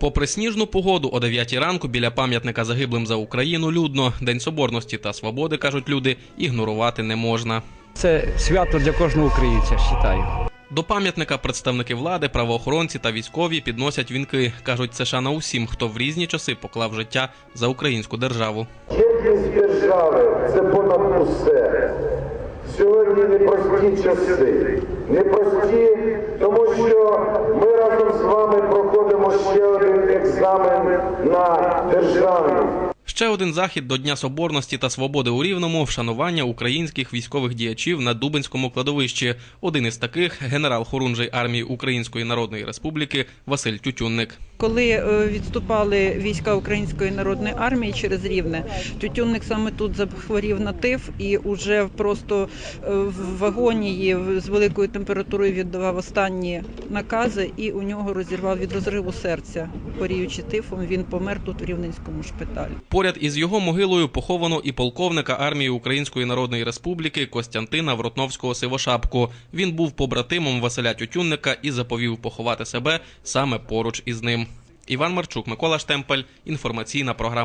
Попри сніжну погоду, о 9 ранку біля пам'ятника загиблим за Україну людно. День соборності та свободи, кажуть люди, ігнорувати не можна. Це свято для кожного українця, вважаю. До пам'ятника представники влади, правоохоронці та військові підносять вінки. кажуть, це шана усім, хто в різні часи поклав життя за українську державу. Єдність держави це понад усе. Сьогодні непрості часи. Непрості, тому що ми разом з вами проходимо ще один екзамен на державність. Ще один захід до Дня Соборності та Свободи у Рівному вшанування українських військових діячів на Дубинському кладовищі. Один із таких генерал хорунжий армії Української Народної Республіки Василь Тютюнник. Коли е, відступали війська Української народної армії через Рівне, Тютюнник саме тут захворів на тиф і уже просто е, в вагоні з великою температурою віддавав останні накази, і у нього розірвав від розриву серця. Хворіючи тифом, він помер тут в Рівненському шпиталі. Поряд із його могилою поховано і полковника армії Української Народної Республіки Костянтина Вротновського Сивошапку. Він був побратимом Василя Тютюнника і заповів поховати себе саме поруч із ним. Іван Марчук, Микола Штемпель. Інформаційна програма.